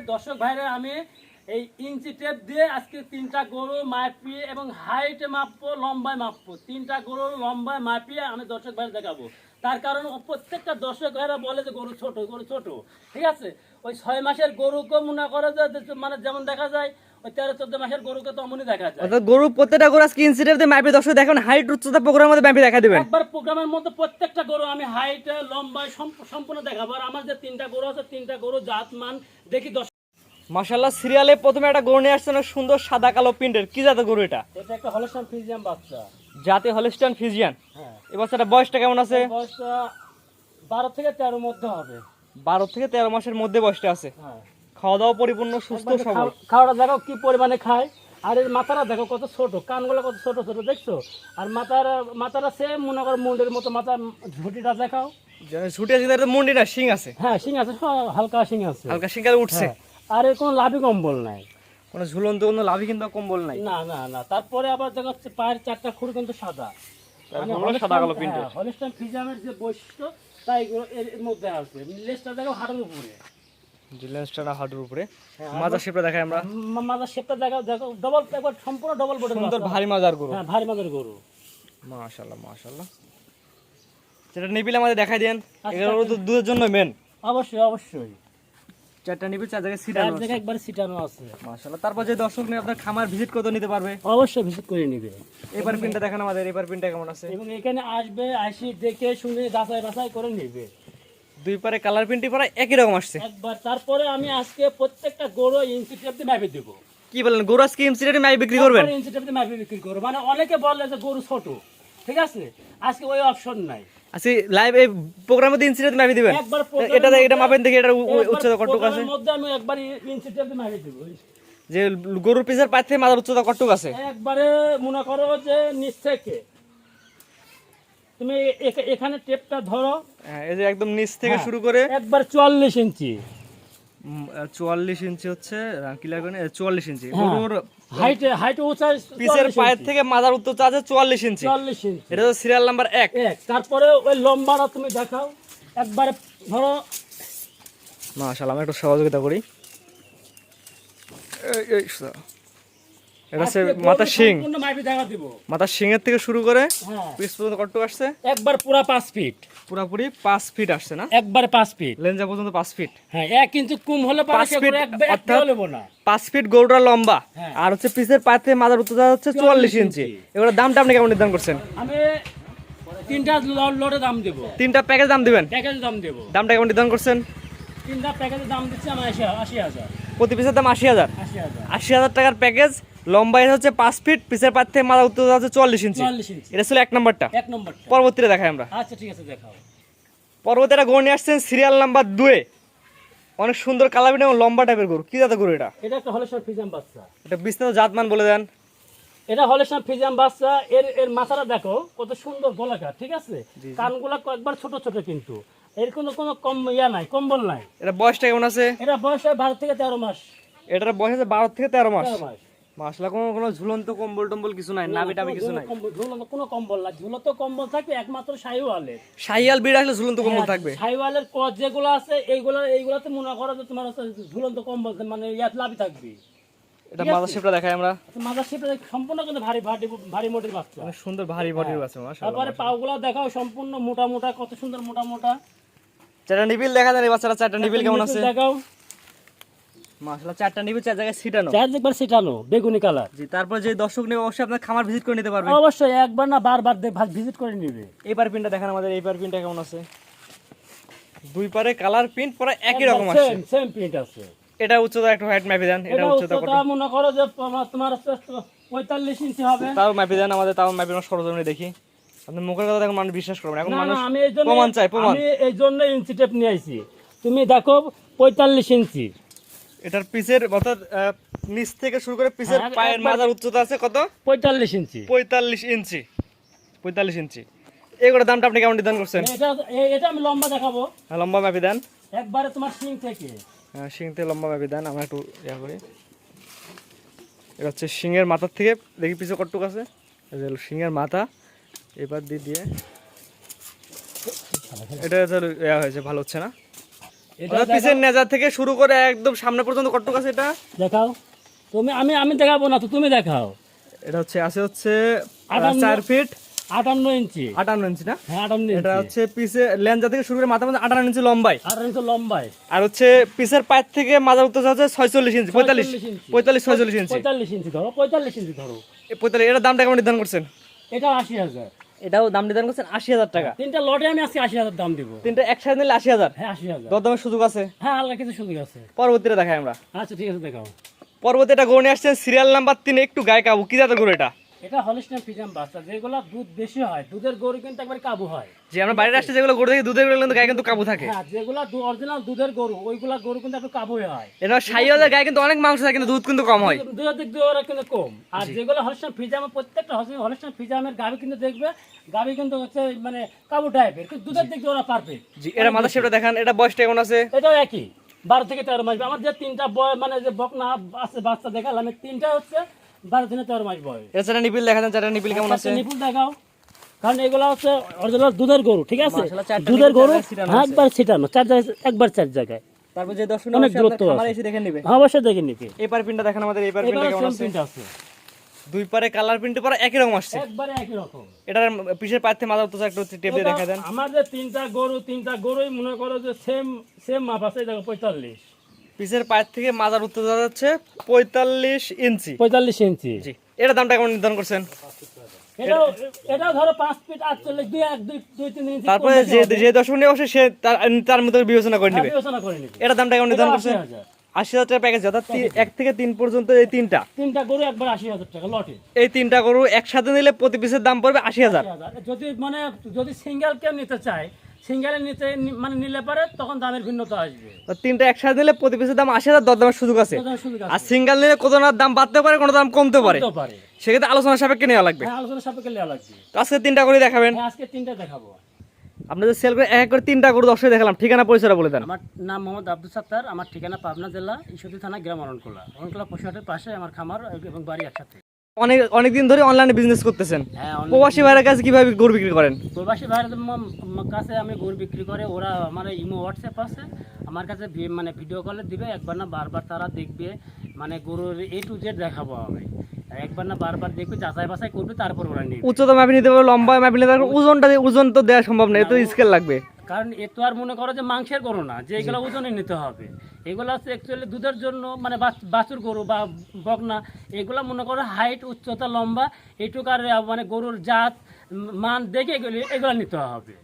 দর্শক ভাইরা, আমি এই ইঞ্চি টেপ দিয়ে আজকে তিনটা গরু মাপিয়ে এবং হাইটে মাপবো, লম্বায় মাপবো। তিনটা গরু লম্বায় মাপিয়ে আমি দর্শক ভাইরা দেখাবো। তার কারণ প্রত্যেকটা দর্শক ভাইরা বলে যে গরু ছোট গরু ছোট। ঠিক আছে? ওই ছয় মাসের গরুকে মনে করে যে- মানে যেমন দেখা যায় গরু প্রত্যেকটা গরু আজকে ইনসিডেন্ট মাইপে দর্শক দেখুন হাইট উচ্চতা প্রোগ্রামের মধ্যে মাইপে দেখা দিবেন। একবার প্রোগ্রামের মধ্যে প্রত্যেকটা গরু আমি হাইট লম্বায় সম্পূর্ণ দেখাবো। আর আমার যে তিনটা গরু আছে তিনটা গরু জাত মান দেখি মাশাল্লাহ সিরিয়ালে প্রথমে একটা গরু নিয়ে আসছেন সুন্দর সাদা কালো প্রিন্টের। কি জাতের গরু এটা? এটা একটা হলস্টান ফিজিয়াম বাচ্চা। জাতে হলিস্টান ফিজিয়ান হ্যাঁ। এই বাচ্চাটা বয়সটা কেমন আছে? বয়সটা বারো থেকে তেরো মধ্যে হবে। বারো থেকে তেরো মাসের মধ্যে বয়সটা আছে। হ্যাঁ। খাওয়া দাওয়া পরিপূর্ণ সুস্থ সবল। খাও- খাওয়াটা দেখো কি পরিমাণে খায়। আর এর মাথাটা দেখো কত ছোট কানগুলো কত ছোট ছোট দেখছ? আর মাথার মাথাটা সেম মনে করো মুন্ডের মতো মাথার ঝুটিটা দেখাও। আছে মুন্ডি না শিং আছে। হ্যাঁ শিং আছে হালকা শিং আছে। হালকা শিংকালে উঠছে। হ্যাঁ। আর এর কোনো লাভই কম্বল নাই। কোনো ঝুলন্ত কোনো লাভই কিন্তু কম্বল নাই। না না না তারপরে আবার দেখা যাচ্ছে পায়ের চারটা খুঁড় কিন্তু সাদা। মানে সাদা। হলিস্টান ফিজামের যে বৈশিষ্ট্য তাই এর মধ্যে আছে লেজটা দেখো হাটের উপরে। জিলেন্সটা হাঁটুর উপরে। হ্যাঁ, শেপটা দেখাই আমরা। মা- শেপটা দেখো দেখো ডবল একবার সম্পূর্ণ ডবল বডি সুন্দর ভারী মাজার গরু। হ্যাঁ ভারী মাদের গরু। মাশাল্লাহ মাশাল্লাহ যেটা নিবিল আমাদের দেখাই দেন আচ্ছা, এগুলো তো দুধের জন্য মেন অবশ্যই অবশ্যই। চারটা নিবিল চার জায়গায় সিট চার জায়গায় একবার সিটানো আছে। মাশাল্লাহ তারপর যে দর্শক নিয়ে আপনার খামার ভিজিট করতে নিতে পারবে? অবশ্যই ভিজিট করে নিবে। এবার পিনটা দেখেন আমাদের এবার পিনটা কেমন আছে? এবং এখানে আসবে আসি দেখে শুনে যাচাই বাছাই করে নিবে। দুই পারে কালার প্রিন্টই পরা একই রকম আসছে। একবার তারপরে আমি আজকে প্রত্যেকটা গরু ইঞ্চি টেপ দিয়ে মাপে দেবো। কি বলেন গরু আজকে এমসিডি মাই বিক্রি করবেন? ইঞ্চি টেপ দিয়ে মাপে বিক্রি করব। মানে অনেকে বলে যে গরু ছোট ঠিক আছে? আজকে ওই অপশন নাই। আজকে লাইভ এই প্রোগ্রামে দিন সিরিজ মাপি দিবেন? এটা এটা মাপেন দেখি এটা উচ্চতা কতটুকু আছে? মধ্যে আমি একবার টেপ দিয়ে মাপে দেবো। যে গরুর পিসের পাশ থেকে মাথার উচ্চতা কতটুকু আছে? একবারে মনে করো যে নিচ থেকে। তুমি এখানে টেপটা ধরো। হ্যাঁ, এই যে একদম নিচ থেকে হ্যাঁ। শুরু করে একবার চুয়াল্লিশ ইঞ্চি। চুয়াল্লিশ ইঞ্চি হচ্ছে কি লাগবে চুয়াল্লিশ ইঞ্চি। হ্যাঁ। গরুর হাইটে হাইটে উঁচা পিসের পায়ের থেকে মাথার উচ্চতা আছে চুয়াল্লিশ ইঞ্চি। চুয়াল্লিশ ইঞ্চি। এটা হচ্ছে সিরিয়াল নাম্বার এক। এক। তারপরে ওই লম্বাটা তুমি দেখাও। একবারে ধরো। একটু সহযোগিতা করি। এই, এটা হচ্ছে শিং থেকে শুরু করে হ্যাঁ। পিস পর্যন্ত কতটুকু আসছে। একবার পুরা পাঁচ ফিট। পুরাপুরি পাঁচ ফিট আসছে না? একবারে পাঁচ ফিট। লেঞ্জা পর্যন্ত পাঁচ ফিট। হ্যাঁ এক ইঞ্চি কম হলে পাঁচ ফিট গরু এক এক অর্থাৎ- কেউ নেব না। পাঁচ ফিট গরুটা লম্বা। হ্যাঁ। আর হচ্ছে পিসের থেকে মাথার উচ্চতা হচ্ছে চুয়াল্লিশ ইঞ্চি। এগুলোর দামটা আপনি কেমন নির্ধারণ করছেন? আমি তিনটা লটে দাম দেবো। তিনটা প্যাকেজ দাম দিবেন? প্যাকেজ দাম দেবো। দামটা কেমন নির্ধারণ করছেন? তিনটা প্যাকেজের দাম দিচ্ছি আমি আশি আশি হাজার। প্রতি পিসের দাম আশি হাজার। আশি হাজার টাকার প্যাকেজ লম্বা এটা হচ্ছে পাঁচ ফিট পিসের পায়ের থেকে মাথার উচ্চতা হচ্ছে চুয়াল্লিশ ইঞ্চি এটা ছিল এক নম্বরটা। এক নম্বরটা। পরবর্তীতে দেখাই আমরা। আচ্ছা ঠিক আছে দেখাও। পরবর্তী একটা গরু নিয়ে আসছেন সিরিয়াল নাম্বার দুয়ে অনেক সুন্দর কালাবিন এবং লম্বা টাইপের গরু। কি জাতের গরু এটা? এটা একটা হলেশ্বর ফিজাম বাচ্চা। এটা বিস্তারিত জাতমান বলে দেন। এটা হলেশ্বর ফিজাম বাচ্চা। এর এর মাথাটা দেখো কত সুন্দর গোলাকার ঠিক আছে? কানগুলা একবার ছোট ছোট কিন্তু। এর কোনো কোনো কম ইয়া নাই কম্বল নাই। এটা বয়সটা কেমন আছে? এটা বয়স হয় বারো থেকে তেরো মাস। এটার বয়স আছে বারো থেকে তেরো মাস। মাসলা কোনো কোনো ঝুলন্ত কম্বল টম্বল কিছু নাই নাবি টাবি কিছু নাই। ঝুলন্ত কোনো কম্বল নাই ঝুলন্ত কম্বল থাকবে একমাত্র শাহিওয়ালের। বিড় আসলে ঝুলন্ত কম্বল হ্যাঁ, থাকবে। শাহিওয়ালের কচ যেগুলো আছে এইগুলো এইগুলোতে মনে করো যে তোমার হচ্ছে ঝুলন্ত কম্বল মানে ইয়াত লাভি থাকবে। এটা শেপটা দেখাই আমরা। মাথার শেপটা সম্পূর্ণ কিন্তু ভারী ভারী ভারী মোটির বাচ্চা। অনেক সুন্দর ভারী আছে মাশাআল্লাহ তারপরে পাগুলো দেখাও সম্পূর্ণ মোটা মোটা কত সুন্দর মোটা মোটা। চারটা নিবিল দেখা যায় বাচ্চারা চারটা নিবিল কেমন আছে? দেখাও। মাশাআল্লাহ চারটা নিবিল চার জায়গায় সিটানো চার দেখবার সেটানো বেগুনি কালার। জি তারপর যে দর্শক নেবে অবশ্যই আপনার খামার ভিজিট করে নিতে পারবে। অবশ্যই একবার না বারবার ভিজিট করে নিবে। এইবার পিনটা দেখেন আমাদের এইবার পিনটা কেমন আছে? দুই পারে কালার প্রিন্ট পরে একই রকম আসছে সেম সেম প্রিন্ট আছে। এটা উচ্চতা একটু হাইট মাপি দেন এটা এটা উচ্চতা কত? মনে করো যে তোমার- তোমার হচ্ছে পঁয়তাল্লিশ ইঞ্চি হবে। তাও মাপি দেন আমাদের তাও মাপি আমরা সরজমিনে দেখি। আপনি মুখের কথা দেখুন মানুষ বিশ্বাস করবেন এখন মানুষ প্রমাণ চাই প্রমাণ। আমি এই জন্য ইঞ্চি টেপ নিয়ে আইছি। তুমি দেখো পঁয়তাল্লিশ ইঞ্চি এটার পিসের অর্থাৎ নিচ থেকে শুরু করে পিসের হ্যাঁ, পায়ের মাথার উচ্চতা আছে কত? পঁয়তাল্লিশ ইঞ্চি। পঁয়তাল্লিশ ইঞ্চি। পঁয়তাল্লিশ ইঞ্চি। এগুলোর দামটা আপনি কেমন নির্ধারণ করছেন? এটা এটা আমি লম্বা দেখাবো। হ্যাঁ, লম্বা মাপি দেন। একবারে তোমার সিং থেকে। হ্যাঁ, শিং থেকে লম্বা মাপি দেন আমরা একটু ইয়া করি। এটা হচ্ছে শিংয়ের মাথার থেকে দেখি পিছু কটটুক আছে। যে মাথা এবার দিয়ে দিয়ে। এটা ইয়া হয়েছে ভালো হচ্ছে না? এটা পিছের নেজা থেকে শুরু করে একদম সামনে পর্যন্ত আছে এটা। দেখাও। তুমি আমি আমি দেখাবো না তো তুমি দেখাও। এটা হচ্ছে আছে হচ্ছে চার ফিট আটান্ন ইঞ্চি। আটান্ন ইঞ্চি না? হ্যাঁ আটান্ন এটা হচ্ছে পিছে লেঞ্জা থেকে শুরু করে মাথা মধ্যে আটান্ন ইঞ্চি লম্বাই। আটান্ন ইঞ্চি লম্বায় আর হচ্ছে পিছের পায়ের থেকে উত্তর হচ্ছে ছয়চল্লিশ ইঞ্চি পঁয়তাল্লিশ। 45 ইঞ্চি। পঁয়তাল্লিশ ছয়চল্লিশ ইঞ্চি। পঁয়তাল্লিশ ইঞ্চি ধরো পঁয়তাল্লিশ ইঞ্চি ধরো। পঁয়তাল্লিশ এটার দামটা কেমন নির্ধারণ করছেন? এটা আশি হাজার। এটাও দাম নির্ধারণ করছেন আশি হাজার টাকা। তিনটা লটে আমি আজকে আশি হাজার দাম দিব। তিনটা একসাথে নিলে আশি হাজার? হ্যাঁ আশি হাজার। দরদামের সুযোগ আছে? হ্যাঁ আল্লাহ কিছু সুযোগ আছে। পরবর্তীটা দেখাই আমরা। আচ্ছা ঠিক আছে দেখাও। পরবর্তী এটা গড়ে আসছেন সিরিয়াল নাম্বার তিনে একটু গায়ে কাবু। কি জাতের গরু এটা? এটা হলিস্টান ফিজাম বাচ্চা যেগুলো দুধ বেশি হয় দুধের গরু কিন্তু একবার কাবু হয়। যে আমরা বাইরে আসছে যেগুলো গরু দুধের গরু কিন্তু গায়ে কিন্তু কাবু থাকে। হ্যাঁ যেগুলো অরিজিনাল দুধের গরু ওইগুলা গরু কিন্তু একটু হয়। এটা সাইওয়ালের গায়ে কিন্তু অনেক মাংস থাকে কিন্তু দুধ কিন্তু কম হয়। দুধের দিক দিয়ে ওরা কিন্তু কম। আর যেগুলো ফিজামের প্রত্যেকটা গাভি কিন্তু দেখবে কিন্তু হচ্ছে মানে কাবু টাইপের কিন্তু দুধের দিক দিয়ে ওরা পারবে জি এটা মাথা শেপটা দেখান এটা বয়সটা কেমন আছে? এটাও একই বারো থেকে তেরো মাস। আমার যে তিনটা বয় মানে যে বকনা আছে বাচ্চা দেখালাম তিনটা হচ্ছে দুই পারে কালার প্রিন্ট একই রকম আসছে। এটার মাথা তো একটু দেখা দেন। আমাদের তিনটা গরু তিনটা গরুই মনে করো যে সেম সেম মাপ আছে পঁয়তাল্লিশ। পিসের পায়ের থেকে মাজার উত্তরতা হচ্ছে পঁয়তাল্লিশ ইঞ্চি। পঁয়তাল্লিশ ইঞ্চি। এটা দামটা কেমন নির্ধারণ করছেন? তার বিবেচনা করে নেবে। দামটা কেমন নির্ধারণ করছেন? আশি হাজার। টাকা প্যাকেজ এক থেকে তিন পর্যন্ত এই তিনটা। এই তিনটা একসাথে নিলে প্রতি পিসের দাম পড়বে আশি হাজার। যদি মানে যদি সিঙ্গেল কেউ নিতে চায় সিঙ্গেলে নিতে মানে নিলে পারে তখন দামের ভিন্নতা আসবে। তো তিনটা একসাথে নিলে প্রতি পিসের দাম আশি হাজার দরদামের সুযোগ আছে। আর সিঙ্গেল নিলে কোনো না দাম বাড়তে পারে কোনো দাম কমতে পারে। সেক্ষেত্রে আলোচনা সাপেক্ষে নেওয়া লাগবে। হ্যাঁ আলোচনা সাপেক্ষে নেওয়া লাগবে। আজকে তিনটা করে দেখাবেন। হ্যাঁ আজকে তিনটা দেখাবো। আপনাদের সেল করে এক এক করে তিনটা গরু দর্শক দেখালাম। ঠিকানা পরিচয়টা বলে দেন। আমার নাম মোহাম্মদ আব্দুল সাত্তার আমার ঠিকানা পাবনা জেলা ঈশ্বরদী থানা গ্রাম অরণকোলা। অরণকোলা পশুহাটের পাশে আমার খামার এবং বাড়ি একসাথে। অনেক অনেকদিন ধরে অনলাইনে বিজনেস করতেছেন। হ্যাঁ প্রবাসী ভাইয়ের কাছে কীভাবে গরু বিক্রি করেন? প্রবাসী ভাইয়ের কাছে আমি গরু বিক্রি করে ওরা আমার ইমো হোয়াটসঅ্যাপ আছে আমার কাছে মানে ভিডিও কলে দিবে একবার না বারবার তারা দেখবে মানে গরুর এ টু জেড দেখাবো আমি। একবার না বারবার দেখবে যাচাই বাছাই করবে তারপর ওরা নিবে। উচ্চতা মাপি নিতে পারবে লম্বা মাপি নিতে পারবে ওজনটা ওজন তো দেওয়া সম্ভব না এত স্কেল লাগবে। কারণ এ তো আর মনে করো যে মাংসের গরু না যে এগুলো ওজনে নিতে হবে। এগুলো হচ্ছে অ্যাকচুয়ালি দুধের জন্য মানে বাছ- বাছুর গরু বা বকনা এগুলো মনে করো হাইট উচ্চতা লম্বা এইটুকু আর মানে গরুর জাত মান দেখে এগুলি এগুলো নিতে হবে।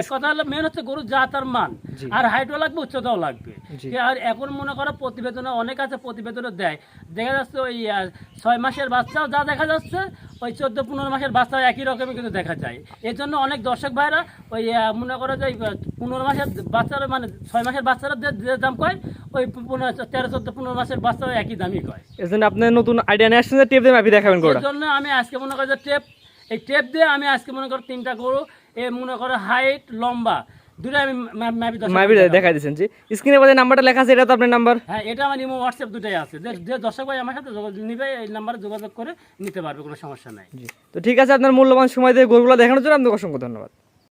এক কথা হলো মেন হচ্ছে গরুর জাত আর মান। আর হাইটও লাগবে উচ্চতাও লাগবে। আর এখন মনে করো প্রতিবেদনে অনেক আছে প্রতিবেদনে দেয়। দেখা যাচ্ছে ওই ছয় মাসের বাচ্চাও যা দেখা যাচ্ছে ওই চোদ্দ পনেরো মাসের বাচ্চাও একই রকমই কিন্তু দেখা যায়। এর জন্য অনেক দর্শক ভাইরা ওই মনে করো যে পনেরো মাসের বাচ্চারা মানে ছয় মাসের বাচ্চারা যে দাম কয় ওই পনেরো তেরো চোদ্দ পনেরো মাসের বাচ্চারা একই দামই কয়। এর জন্য আপনি নতুন আইডিয়া নিয়ে আসছেন যে টেপ দিয়ে মাপি দেখাবেন এর জন্য আমি আজকে মনে করি যে টেপ এই টেপ দিয়ে আমি আজকে মনে করো তিনটা গরু এ মনে করো হাইট লম্বা দুটো আমি জি। স্ক্রিনে বাজে নাম্বারটা লেখা আছে এটা তো আপনার নাম্বার? হ্যাঁ এটা আমার ইমো হোয়াটসঅ্যাপ দুটাই আছে। যে- যে দর্শক ভাই আমার সাথে যোগাযোগ নিবে এই নাম্বারে যোগাযোগ করে নিতে পারবে কোনো সমস্যা নাই। জি। তো ঠিক আছে আপনার মূল্যবান সময় দিয়ে গরুগুলো দেখানোর জন্য আপনাকে অসংখ্য ধন্যবাদ।